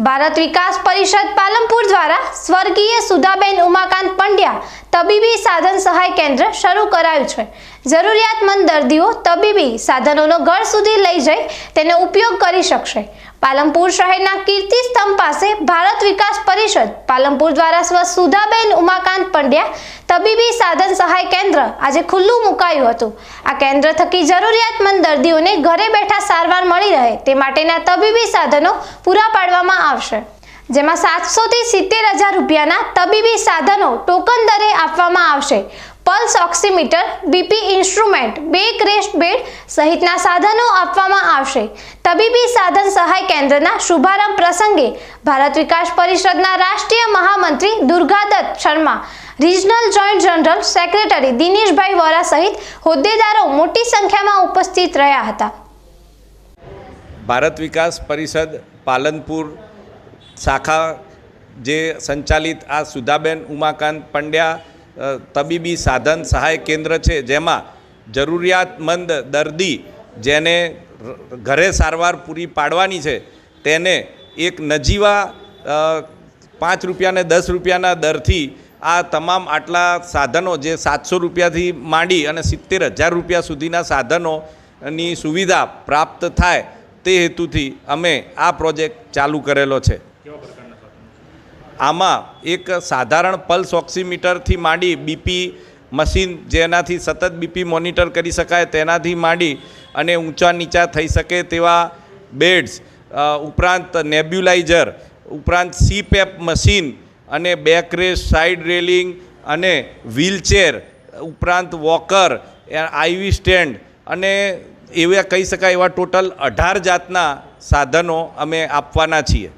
ભારત વિકાસ પરિષદ પાલનપુર દ્વારા સ્વર્ગીય સુધાબેન ઉમાકાંત પંડ્યા તબીબી સાધન સહાય કેન્દ્ર શરૂ કરાયું છે. જરૂરિયાતમંદ દર્દીઓ તબીબી સાધનોનો ઘર સુધી લઈ જઈ તેનો ઉપયોગ કરી શકશે. પાલનપુર શહેરના કીર્તિ સ્તંભ પાસે ભારત વિકાસ પરિષદ પાલમપુર દ્વારા સ્વ સુધાબેન ઉમાકાંત પંડ્યા તબીબી સાધન સહાય કેન્દ્ર આજે ખુલ્લું મુકાયું હતું. આ કેન્દ્ર થકી જરૂરિયાતમંદ દર્દીઓને ઘરે બેઠા સારવાર મળી રહે તે માટેના તબીબી સાધનો પૂરા પાડવામાં આવશે. જેમાં સાતસોથી સિત્તેર હજાર રૂપિયાના તબીબી સાધનો ટોકન દરે આપવામાં આવશે. પલ્સ ઓક્સિમીટર બીપી ઇન્સ્ટ્રુમેન્ટ બે ક્રેસ્ટ બેડ સહિતના સાધનો આપવામાં આવશે. તબીબી સાધન સહાય કેન્દ્રના શુભારંભ પ્રસંગે ભારત વિકાસ પરિષદના રાષ્ટ્રીય મહામંત્રી Durgadatt Sharma regional joint general secretary Dineshbhai Vora સહિત હોદ્દેદારો મોટી સંખ્યામાં ઉપસ્થિત રહ્યા હતા. ભારત વિકાસ પરિષદ પાલનપુર શાખા જે સંચાલિત આ સુધાબેન ઉમાકાંત પંડ્યા તબીબી સાધન સહાય કેન્દ્ર છે, જેમાં જરૂરિયાતમંદ દર્દી જેને ઘરે સારવાર પૂરી પાડવાની છે, તેને એક નજીવા પાંચ રૂપિયાને દસ રૂપિયાના દરથી આ તમામ આટલા સાધનો જે સાતસો રૂપિયાથી માંડી અને સિત્તેર હજાર રૂપિયા સુધીના સાધનોની સુવિધા પ્રાપ્ત થાય તે હેતુથી અમે આ પ્રોજેક્ટ ચાલુ કરેલો છે. આમાં એક સાધારણ પલ્સ ઓક્સિમીટરથી માંડી બીપી મશીન જેનાથી સતત બીપી મોનિટર કરી શકાય તેનાથી માંડી અને ઊંચા નીચા થઈ શકે તેવા બેડ્સ ઉપરાંત નેબ્યુલાઇઝર, ઉપરાંત સીપેપ મશીન અને બેક રેસ, સાઇડ રેલિંગ અને વ્હીલચેર, ઉપરાંત વોકર આઈવી સ્ટેન્ડ અને એવા કહી શકાય એવા ટોટલ અઢાર જાતના સાધનો અમે આપવાના છીએ.